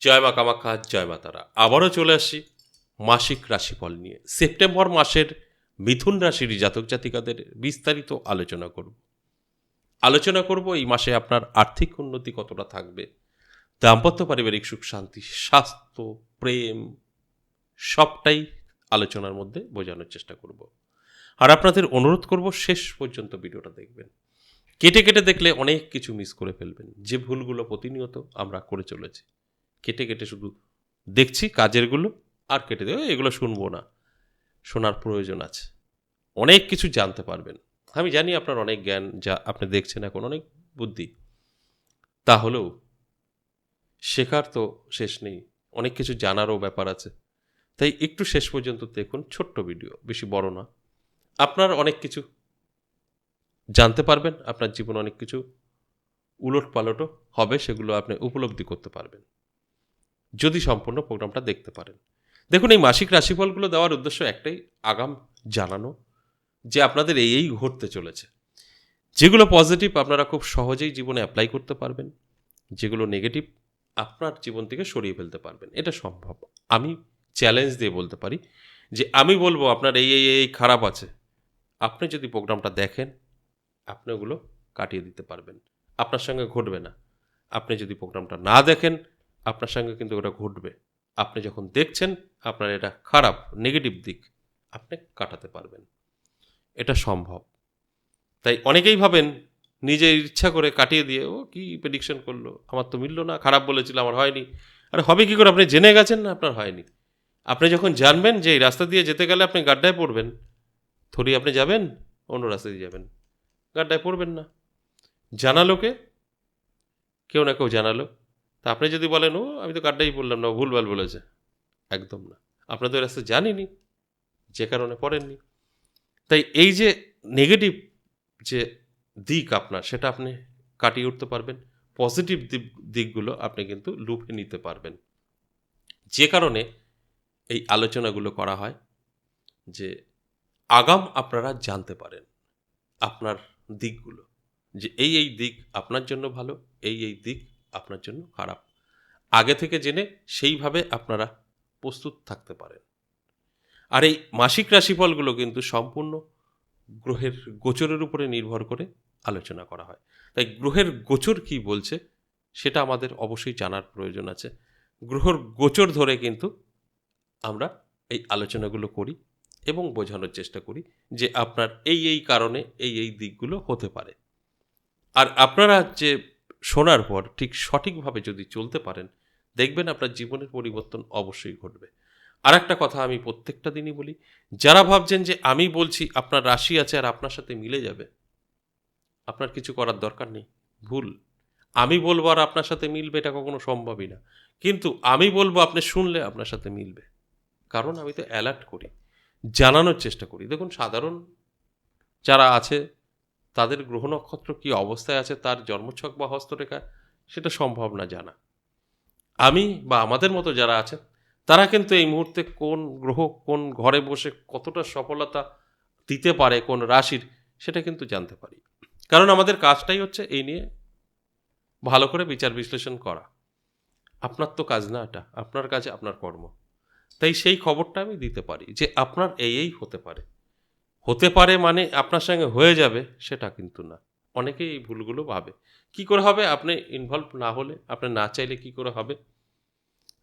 জয় মা কামাখ্যা, জয় মা তারা। আবারও চলে আসি মাসিক রাশিফল নিয়ে। সেপ্টেম্বর মাসের মিথুন রাশির জাতক জাতিকাদের বিস্তারিত আলোচনা করব। আলোচনা করব এই মাসে আপনার আর্থিক উন্নতি কতটা থাকবে, দাম্পত্য পারিবারিক সুখ, শান্তি, স্বাস্থ্য, প্রেম, সবটাই আলোচনার মধ্যে বোঝানোর চেষ্টা করব। আর আপনাদের অনুরোধ করব শেষ পর্যন্ত ভিডিওটা দেখবেন। কেটে কেটে দেখলে অনেক কিছু মিস করে ফেলবেন। যে ভুলগুলো প্রতিনিয়ত আমরা করে চলেছি। কেটে কেটে শুধু দেখছি কাজেরগুলো আর কেটে দেবো, এগুলো শুনব না। শোনার প্রয়োজন আছে। অনেক কিছু জানতে পারবেন। আমি জানি আপনার অনেক জ্ঞান যা আপনি দেখছেন এখন, অনেক বুদ্ধি। তাহলেও শেখার তো শেষ নেই, অনেক কিছু জানারও ব্যাপার আছে। তাই একটু শেষ পর্যন্ত দেখুন, ছোট্ট ভিডিও, বেশি বড় না। আপনার অনেক কিছু জানতে পারবেন, আপনার জীবন অনেক কিছু উলট পালটও হবে, সেগুলো আপনি উপলব্ধি করতে পারবেন। যদি সম্পূর্ণ প্রোগ্রামটা দেখতে পারেন। দেখুন, এই মাসিক রাশিফলগুলো দেওয়ার উদ্দেশ্য একটাই, আগাম জানানো যে আপনাদের এই এই ঘটতে চলেছে। যেগুলো পজিটিভ আপনারা খুব সহজেই জীবনে অ্যাপ্লাই করতে পারবেন, যেগুলো নেগেটিভ আপনার জীবন থেকে সরিয়ে ফেলতে পারবেন। এটা সম্ভব। আমি চ্যালেঞ্জ দিয়ে বলতে পারি যে আমি বলব, আপনার এই এই এই খারাপ আছে। আপনি যদি প্রোগ্রামটা দেখেন, আপনি ওগুলো কাটিয়ে দিতে পারবেন। আপনার সঙ্গে ঘটবে না। আপনি যদি প্রোগ্রামটা না দেখেন আপনার সঙ্গে কিন্তু ওটা ঘটবে। আপনি যখন দেখছেন, আপনার এটা খারাপ নেগেটিভ দিক আপনি কাটাতে পারবেন। এটা সম্ভব। তাই অনেকেই ভাবেন, নিজের ইচ্ছা করে কাটিয়ে দিয়ে, ও, কি প্রেডিকশন করল? আমার তো মিললো না, খারাপ বলেছিল, আমার হয়নি। আরে, হবে কি করে? আপনি জেনে গেছেন না, আপনার হয়নি। আপনি যখন জানবেন যে এই রাস্তা দিয়ে যেতে গেলে আপনি গাড্ডায় পড়বেন থরি আপনি যাবেন, অন্য রাস্তা দিয়ে যাবেন। গাড্ডায় পড়বেন না। জানালোকে, কেউ না কেউ জানালো। তা আপনি যদি বলেন, ও, আমি তো কার্ডটাই বললাম না ভুলভাল বলেছে। একদম না। আপনার তো রাস্তা জানিনি, যে কারণে পড়েননি। তাই এই যে নেগেটিভ যে দিক আপনার, সেটা আপনি কাটিয়ে উঠতে পারবেন। পজিটিভ দিক, দিকগুলো আপনি কিন্তু লুফে নিতে পারবেন। যে কারণে এই আলোচনাগুলো করা হয়, যে আগাম আপনারা জানতে পারেন আপনার দিকগুলো। যে এই এই দিক আপনার জন্য ভালো, এই এই দিক আপনার জন্য খারাপ। আগে থেকে জেনে সেইভাবে আপনারা প্রস্তুত থাকতে পারেন। আর এই মাসিক রাশিফলগুলো কিন্তু সম্পূর্ণ গ্রহের গোচরের উপরে নির্ভর করে আলোচনা করা হয়। তাই গ্রহের গোচর কি বলছে, সেটা আমাদের অবশ্যই জানার প্রয়োজন আছে। গ্রহর গোচর ধরে কিন্তু আমরা এই আলোচনাগুলো করি এবং বোঝানোর চেষ্টা করি যে আপনার এই এই কারণে এই এই দিকগুলো হতে পারে। আর আপনারা যে শোনার পর ঠিক সঠিকভাবে যদি চলতে পারেন, দেখবেন আপনার জীবনের পরিবর্তন অবশ্যই ঘটবে। আর একটা কথা আমি প্রত্যেকটা দিনই বলি, যারা ভাবছেন যে আমি বলছি আপনার রাশি আছে আর আপনার সাথে মিলে যাবে, আপনার কিছু করার দরকার নেই, ভুল। আমি বলব আর আপনার সাথে মিলবে এটা কখনো সম্ভবই না। কিন্তু আমি বলব আপনি শুনলে আপনার সাথে মিলবে। কারণ আমি তো অ্যালার্ট করি, জানানোর চেষ্টা করি। দেখুন, সাধারণ যারা আছে তাদের গ্রহ নক্ষত্র কী অবস্থায় আছে তার জন্মছক বা হস্তরেখা সেটা সম্ভব না জানা। আমি বা আমাদের মতো যারা আছেন তারা কিন্তু এই মুহূর্তে কোন গ্রহ কোন ঘরে বসে কতটা সফলতা দিতে পারে, কোন রাশির সেটা কিন্তু জানতে পারি। কারণ আমাদের কাজটাই হচ্ছে এই নিয়ে ভালো করে বিচার বিশ্লেষণ করা। আপনার তো কাজ না এটা, আপনার কাজ আপনার কর্ম। তাই সেই খবরটা আমি দিতে পারি যে আপনার এই এই হতে পারে। হতে পারে মানে আপনার সঙ্গে হয়ে যাবে, সেটা কিন্তু না। অনেকেই এই ভুলগুলো ভাবে। কি করে হবে? আপনি ইনভলভ না হলে, আপনি না চাইলে কি করে হবে?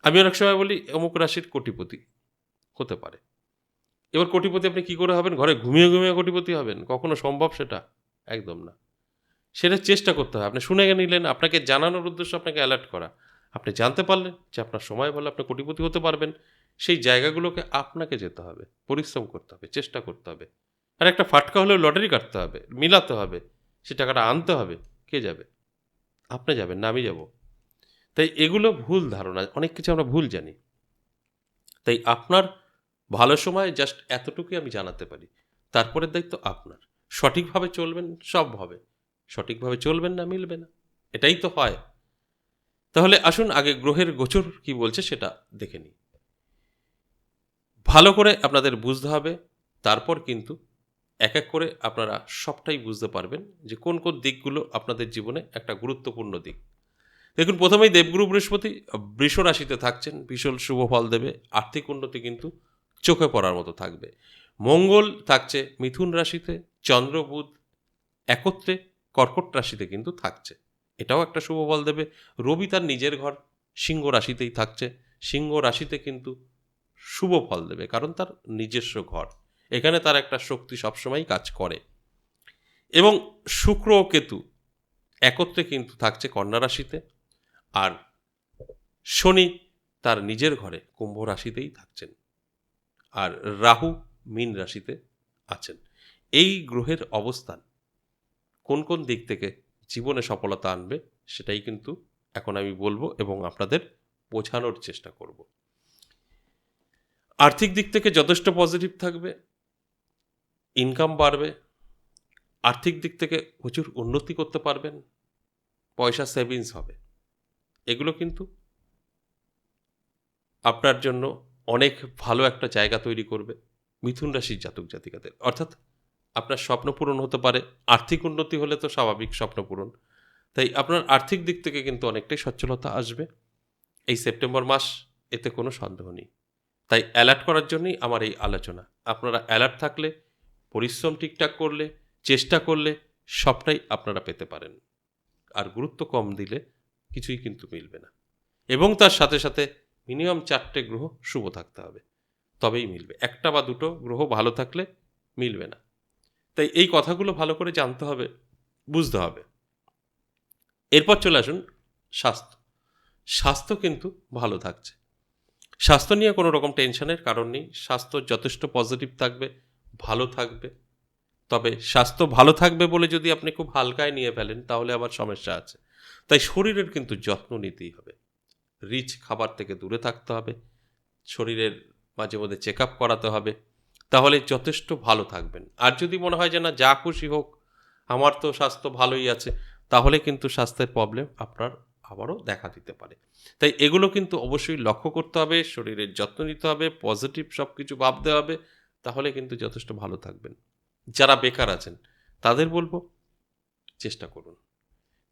আমি অনেক সময় বলি, অমুক রাশির কোটিপতি হতে পারে। এবার কোটিপতি আপনি কি করে হবেন? ঘরে ঘুমিয়ে ঘুমিয়ে কোটিপতি হবেন? কখনো সম্ভব সেটা? একদম না। সেটা চেষ্টা করতে হবে আপনি শুনে নিলেন, আপনাকে জানানোর উদ্দেশ্য আপনাকে অ্যালার্ট করা। আপনি জানতে পারলেন যে আপনার সময় বলে আপনি কোটিপতি হতে পারবেন। সেই জায়গাগুলোকে আপনাকে যেতে হবে, পরিশ্রম করতে হবে, চেষ্টা করতে হবে। আর একটা ফাটকা হলেও লটারি কাটতে হবে, মিলাতে হবে, সে টাকাটা আনতে হবে, কে যাবে? আপনি যাবেন না, আমি যাব। তাই এগুলো ভুল ধারণা, অনেক কিছু আমরা ভুল জানি। তাই আপনার ভালো সময় জাস্ট এতটুকুই আমি জানাতে পারি। তারপরের দায়িত্ব আপনার। সঠিকভাবে চলবেন, সব হবে। সঠিকভাবে চলবেন না, মিলবে না। এটাই তো হয়। তাহলে আসুন আগে গ্রহের গোচর কি বলছে সেটা দেখে নিই। ভালো করে আপনাদের বুঝতে হবে, তারপর কিন্তু এক এক করে আপনারা সবটাই বুঝতে পারবেন যে কোন কোন দিকগুলো আপনাদের জীবনে একটা গুরুত্বপূর্ণ দিক। দেখুন, প্রথমেই দেবগুরু বৃহস্পতি বৃষ রাশিতে থাকছেন। ভীষণ শুভ ফল দেবে। আর্থিক উন্নতি কিন্তু চোখে পড়ার মতো থাকবে। মঙ্গল থাকছে মিথুন রাশিতে। চন্দ্র, বুধ একত্রে কর্কট রাশিতে কিন্তু থাকছে। এটাও একটা শুভ ফল দেবে। রবি তার নিজের ঘর, সিংহ রাশিতেই থাকছে। সিংহ রাশিতে কিন্তু শুভ ফল দেবে, কারণ তার নিজস্ব ঘর। এখানে তার একটা শক্তি সবসময় কাজ করে। এবং শুক্র ও কেতু একত্রে কিন্তু থাকছে কন্যা রাশিতে আর শনি তার নিজের ঘরে কুম্ভ রাশিতেই থাকছেন আর রাহু মীন রাশিতে আছেন। এই গ্রহের অবস্থান কোন কোন দিক থেকে জীবনে সফলতা আনবে সেটাই কিন্তু এখন আমি বলব এবং আপনাদের বোঝানোর চেষ্টা করব। আর্থিক দিক থেকে যথেষ্ট পজিটিভ থাকবে ইনকাম বাড়বে, আর্থিক দিক থেকে প্রচুর উন্নতি করতে পারবেন, পয়সা সেভিংস হবে। এগুলো কিন্তু আপনার জন্য অনেক ভালো একটা জায়গা তৈরি করবে মিথুন রাশির জাতক জাতিকাদের। অর্থাৎ আপনার স্বপ্ন পূরণ হতে পারে, আর্থিক উন্নতি হলে তো স্বাভাবিক স্বপ্ন পূরণ। তাই আপনার আর্থিক দিক থেকে কিন্তু অনেকটাই সচ্ছলতা আসবে। এই সেপ্টেম্বর মাস, এতে কোনো সন্দেহ নেই। তাই অ্যালার্ট করার জন্যই আমার এই আলোচনা। আপনারা অ্যালার্ট থাকলে পরিশ্রম ঠিকঠাক করলে, চেষ্টা করলে সবটাই আপনারা পেতে পারেন। আর গুরুত্ব কম দিলে কিছুই কিন্তু মিলবে না। এবং তার সাথে সাথে মিনিমাম চারটে গ্রহ শুভ থাকতে হবে। তবেই মিলবে। একটা বা দুটো গ্রহ ভালো থাকলে মিলবে না। তাই এই কথাগুলো ভালো করে জানতে হবে, বুঝতে হবে। এরপর চলে আসুন স্বাস্থ্য। স্বাস্থ্য কিন্তু ভালো থাকছে। স্বাস্থ্য নিয়ে কোনো রকম টেনশনের কারণ নেই। স্বাস্থ্য যথেষ্ট পজিটিভ থাকবে। ভালো থাকবে। তবে স্বাস্থ্য ভালো থাকবে বলে যদি আপনি খুব হালকায় নিয়ে ফেলেন, তাহলে আবার সমস্যা আছে। তাই শরীরের কিন্তু যত্ন নিতেই হবে। রিচ খাবার থেকে দূরে থাকতে হবে। শরীরের মাঝে মধ্যে চেক আপ করাতে হবে। তাহলে যথেষ্ট ভালো থাকবেন। আর যদি মনে হয় যে, না, যা খুশি হোক, আমার তো স্বাস্থ্য ভালোই আছে, তাহলে কিন্তু স্বাস্থ্যের প্রবলেম আপনার আবারও দেখা দিতে পারে। তাই এগুলো কিন্তু অবশ্যই লক্ষ্য করতে হবে, শরীরের যত্ন নিতে হবে, পজিটিভ সব কিছু ভাবতে হবে। তাহলে কিন্তু যথেষ্ট ভালো থাকবেন। যারা বেকার আছেন, তাদের বলব, চেষ্টা করুন।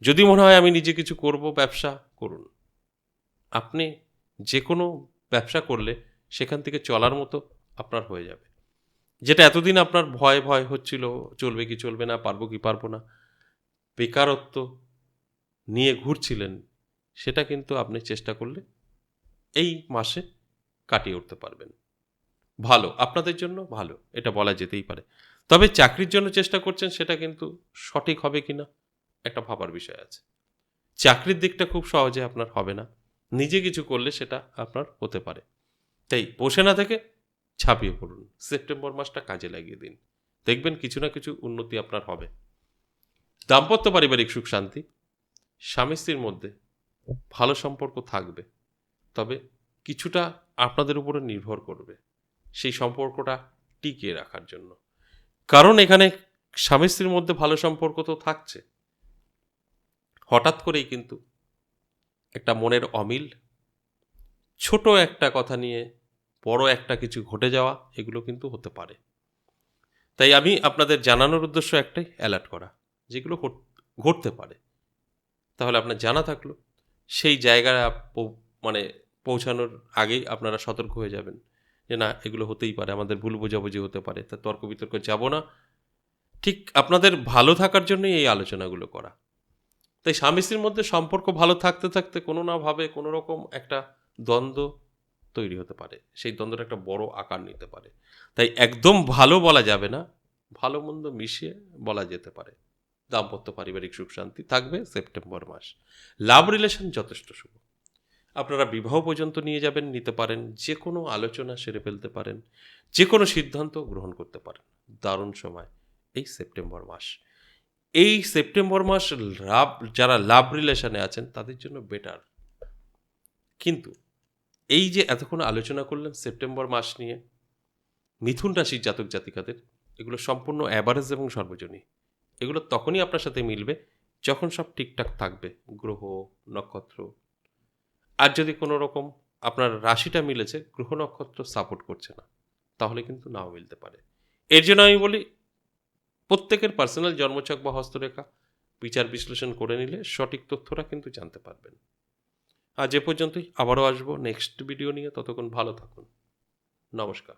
যদি মনে হয় আমি নিজে কিছু করব, ব্যবসা করুন। আপনি যে কোনো ব্যবসা করলে সেখান থেকে চলার মতো আপনার হয়ে যাবে। যেটা এতদিন আপনার ভয় ভয় হচ্ছিল, চলবে কি চলবে না, পারব কি পারব না, বেকারত্ব নিয়ে ঘুরছিলেন, সেটা কিন্তু আপনি চেষ্টা করলে এই মাসে কাটিয়ে উঠতে পারবেন। ভালো, আপনাদের জন্য ভালো, এটা বলা যেতেই পারে। তবে চাকরির জন্য চেষ্টা করছেন সেটা কিন্তু সঠিক হবে কি না একটা ভাবার বিষয় আছে। চাকরির দিকটা খুব সহজে আপনার হবে না, নিজে কিছু করলে সেটা আপনার হতে পারে। তাই বসে না থেকে ছাপিয়ে পড়ুন, সেপ্টেম্বর মাসটা কাজে লাগিয়ে দিন। দেখবেন কিছু না কিছু উন্নতি আপনার হবে। দাম্পত্য পারিবারিক সুখ শান্তি, স্বামী স্ত্রীর মধ্যে ভালো সম্পর্ক থাকবে, তবে কিছুটা আপনাদের উপরে নির্ভর করবে। সেই সম্পর্কটা টিকিয়ে রাখার জন্য। কারণ এখানে স্বামী স্ত্রীর মধ্যে ভালো সম্পর্ক তো থাকছে। হঠাৎ করেই কিন্তু একটা মনের অমিল, ছোট একটা কথা নিয়ে বড় একটা কিছু ঘটে যাওয়া, এগুলো কিন্তু হতে পারে। তাই আমি আপনাদের জানানোর উদ্দেশ্য একটাই, অ্যালার্ট করা, যেগুলো ঘটতে পারে। তাহলে আপনার জানা থাকল, সেই জায়গায় মানে পৌঁছানোর আগেই আপনারা সতর্ক হয়ে যাবেন। যে না, এগুলো হতেই পারে, আমাদের ভুল বোঝাবুঝি হতে পারে, তা তর্ক বিতর্ক যাব না। ঠিক আপনাদের ভালো থাকার জন্যই এই আলোচনাগুলো করা। তাই স্বামী স্ত্রীর মধ্যে সম্পর্ক ভালো থাকতে থাকতে কোনো না ভাবে কোনো রকম একটা দ্বন্দ্ব তৈরি হতে পারে। সেই দ্বন্দ্বটা একটা বড় আকার নিতে পারে। তাই একদম ভালো বলা যাবে না, ভালো মন্দ মিশিয়ে বলা যেতে পারে। দাম্পত্য পারিবারিক সুখ শান্তি থাকবে সেপ্টেম্বর মাস। লাভ রিলেশন যথেষ্ট শুভ। আপনারা বিবাহ পর্যন্ত নিয়ে যাবেন, নিতে পারেন যে কোনো আলোচনা সেরে ফেলতে পারেন যে কোনো সিদ্ধান্ত গ্রহণ করতে পারেন। দারুণ সময় এই সেপ্টেম্বর মাস। এই সেপ্টেম্বর মাস লাভ, যারা লাভ রিলেশনে আছেন, তাদের জন্য বেটার। কিন্তু এই যে এতক্ষণ আলোচনা করলেন সেপ্টেম্বর মাস নিয়ে, মিথুন রাশির জাতক জাতিকাদের, এগুলো সম্পূর্ণ অ্যাভারেজ এবং সর্বজনীন। এগুলো তখনই আপনার সাথে মিলবে যখন সব ঠিকঠাক থাকবে। গ্রহ, নক্ষত্র আর যদি কোনো রকম আপনার রাশিটা মিলেছে, গ্রহ নক্ষত্র সাপোর্ট করছে না, তাহলে কিন্তু নাও মিলতে পারে। এর জন্য আমি বলি, প্রত্যেকের পার্সোনাল জন্মছক বা হস্তরেখা বিচার বিশ্লেষণ করে নিলে সঠিক তথ্যটা কিন্তু জানতে পারবেন। আর যে পর্যন্তই, আবারও আসব নেক্সট ভিডিও নিয়ে, ততক্ষণ ভালো থাকুন। নমস্কার।